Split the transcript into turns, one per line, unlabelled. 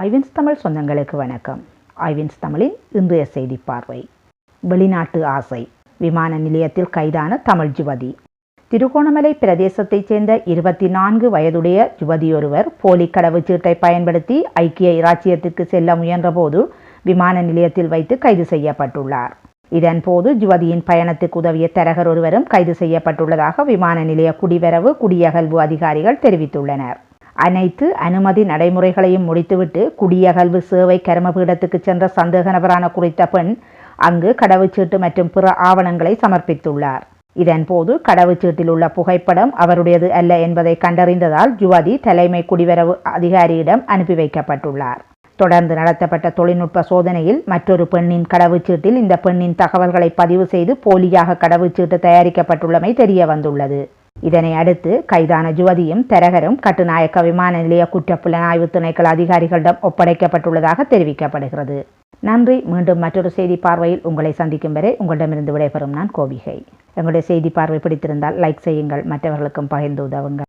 ஐவின்ஸ் தமிழ் சொந்தங்களுக்கு வணக்கம். ஐவின்ஸ் தமிழின் இன்றைய செய்தி பார்வை. வெளிநாட்டு ஆசை. விமான நிலையத்தில் கைதான தமிழ் யுவதி. திருகோணமலை பிரதேசத்தைச் சேர்ந்த இருபத்தி நான்கு வயதுடைய யுவதியொருவர் போலி கடவுச்சீட்டை பயன்படுத்தி ஐக்கிய இராச்சியத்திற்கு செல்ல முயன்றபோது விமான நிலையத்தில் வைத்து கைது செய்யப்பட்டுள்ளார். இதன்போது யுவதியின் பயணத்துக்கு உதவிய தரகர் ஒருவரும் கைது செய்யப்பட்டுள்ளதாக விமான நிலைய குடிவரவு குடியகல்வு அதிகாரிகள் தெரிவித்துள்ளனர். அனைத்து அனுமதி நடைமுறைகளையும் முடித்துவிட்டு குடியகல்வு சேவை கர்மபீடத்துக்கு சென்ற சந்தேக நபரான குறித்த பெண் அங்கு கடவுச்சீட்டு மற்றும் பிற ஆவணங்களை சமர்ப்பித்துள்ளார். இதன்போது கடவுச்சீட்டில் உள்ள புகைப்படம் அவருடையது அல்ல என்பதை கண்டறிந்ததால் யுவதி தலைமை குடிவரவு அதிகாரியிடம் அனுப்பி வைக்கப்பட்டுள்ளார். தொடர்ந்து நடத்தப்பட்ட தொழில்நுட்ப சோதனையில் மற்றொரு பெண்ணின் கடவுச்சீட்டில் இந்த பெண்ணின் தகவல்களை பதிவு செய்து போலியாக கடவுச்சீட்டு தயாரிக்கப்பட்டுள்ளமை தெரிய வந்துள்ளது இதனை அடுத்து கைதான ஜுவதியும் தரகரும் கட்டுநாயக்க விமான நிலைய குற்றப்புலனாய்வு புலனாய்வு அதிகாரிகளிடம் ஒப்படைக்கப்பட்டுள்ளதாக தெரிவிக்கப்படுகிறது. நன்றி. மீண்டும் மற்றொரு செய்தி பார்வையில் உங்களை சந்திக்கும் வரை உங்களிடமிருந்து விடைபெறும் நான் கோபிகை எங்களுடைய செய்தி பார்வை பிடித்திருந்தால் லைக் செய்யுங்கள். மற்றவர்களுக்கும் பகிர்ந்து உதவுங்கள்.